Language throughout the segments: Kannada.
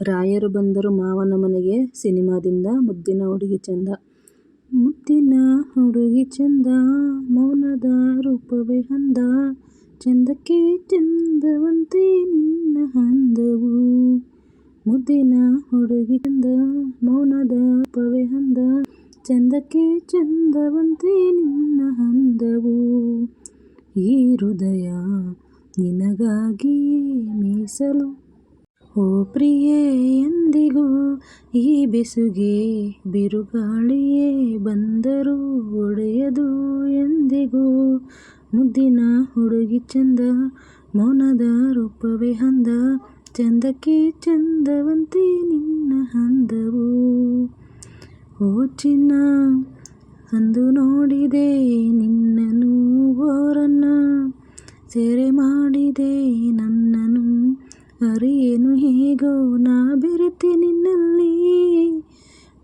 ರಾಯರು ಬಂದರು ಮಾವನ ಮನೆಗೆ. ಸಿನಿಮಾದಿಂದ ಮುದ್ದಿನ ಹುಡುಗಿ ಚಂದ. ಮುದ್ದಿನ ಹುಡುಗಿ ಚಂದ, ಮೌನದ ರೂಪವೇ ಹಂದ ಚಂದಕ್ಕೆ ಚಂದವಂತೆ ನಿನ್ನ ಹಂದವು ಮುದ್ದಿನ ಹುಡುಗಿ ಚಂದ, ಮೌನದ ರೂಪವೇ ಹಂದ ಚಂದಕ್ಕೆ ಚಂದವಂತೆ ನಿನ್ನ ಹಂದವು ಈ ಹೃದಯ ನಿನಗಾಗಿಯೇ ಮೀಸಲು ಓ ಪ್ರಿಯೇ, ಎಂದಿಗೂ ಈ ಬೆಸುಗೆ ಬಿರುಗಾಳಿಯೇ ಬಂದರೂ ಒಡೆಯದು ಎಂದಿಗೂ. ಮುದ್ದಿನ ಹುಡುಗಿ ಚಂದ, ಮೌನದ ರೂಪವೇ ಹಂದ ಚಂದಕ್ಕೆ ಚಂದವಂತೆ ನಿನ್ನ ಹಂದವು ಓ ಚಿನ್ನ, ಅಂದು ನೋಡಿದೆ ನಿನ್ನನು ಓರನ್ನ ಸೆರೆ ಮಾಡಿದೆ ನನ್ನನು ಅರಿಯೇನು ಹೇಗೋ ನಾ ಬೆರೆತೆ ನಿನ್ನಲ್ಲಿ.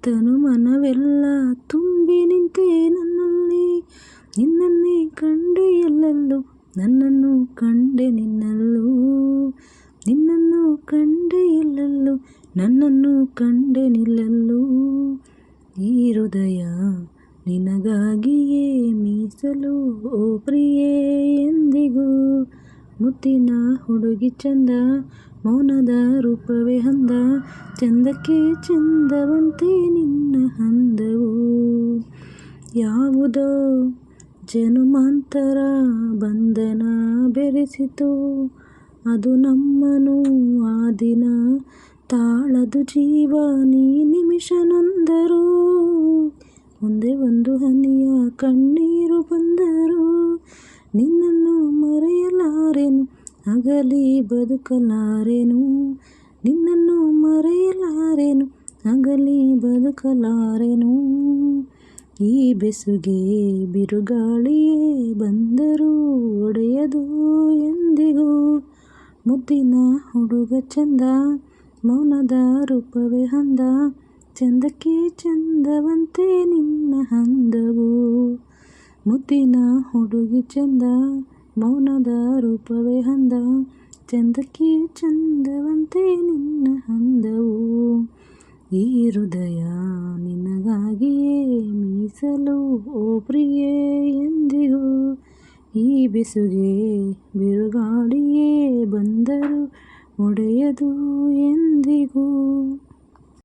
ತನು ಮನವೆಲ್ಲ ತುಂಬಿ ನಿಂತೆ ನನ್ನಲ್ಲಿ. ನಿನ್ನನ್ನೇ ಕಂಡೆ ಎಲ್ಲೆಲ್ಲೂ, ನನ್ನನ್ನು ಕಂಡೆ ನಿನ್ನಲ್ಲೂ. ನಿನ್ನನ್ನು ಕಂಡೆ ಎಲ್ಲೆಲ್ಲೂ, ನನ್ನನ್ನು ಕಂಡೆ ನಿಲ್ಲಲ್ಲೂ. ಈ ಹೃದಯ ನಿನಗಾಗಿಯೇ ಮೀಸಲು, ಓ ಪ್ರಿಯೆ ಮುತ್ತಿನ ಹುಡುಗಿ ಚಂದ, ಮೌನದ ರೂಪವೇ ಹಂದ ಚಂದಕ್ಕೆ ಚಂದವಂತೆ ನಿನ್ನ ಹಂದವು ಯಾವುದೋ ಜನುಮಾಂತರ ಬಂಧನ ಬೆರೆಸಿತು. ಅದು ನಮ್ಮನು ಆ ದಿನ ತಾಳದು ಜೀವ ನೀ ನಿಮಿಷ ನೊಂದರು ಒಂದೇ ಒಂದು ಹನಿಯ ಕಣ್ಣೀರು ಬಂದರು. ನಿನ್ನನ್ನು ಅಗಲಿ ಬದುಕಲಾರೆನು? ನಿನ್ನನ್ನು ಮರೆಯಲಾರೆನು? ಹಗಲಿ ಬದುಕಲಾರೆನು? ಈ ಬೆಸುಗೆ ಬಿರುಗಾಳಿಯೇ ಬಂದರೂ ಒಡೆಯದು ಎಂದಿಗೂ? ಮುದ್ದಿನ ಹುಡುಗ ಚಂದ, ಮೌನದ ರೂಪವೇ ಹಂದ, ಚಂದಕ್ಕೆ ಚಂದವಂತೆ ನಿನ್ನ ಹಂದವು. ಮುದ್ದಿನ ಹುಡುಗಿ ಚಂದ ಮೌನದ ರೂಪವೇ ಹಂದ ಚಂದಕ್ಕೆ ಚಂದವಂತೆ ನಿನ್ನ ಹಂದವು ಈ ಹೃದಯ ನಿನಗಾಗಿಯೇ ಮೀಸಲು, ಓ ಪ್ರಿಯೇ, ಎಂದಿಗೂ. ಈ ಬಿಸುಗೆ ಬಿರುಗಾಳಿಯೇ ಬಂದರು ಒಡೆಯದು ಎಂದಿಗೂ.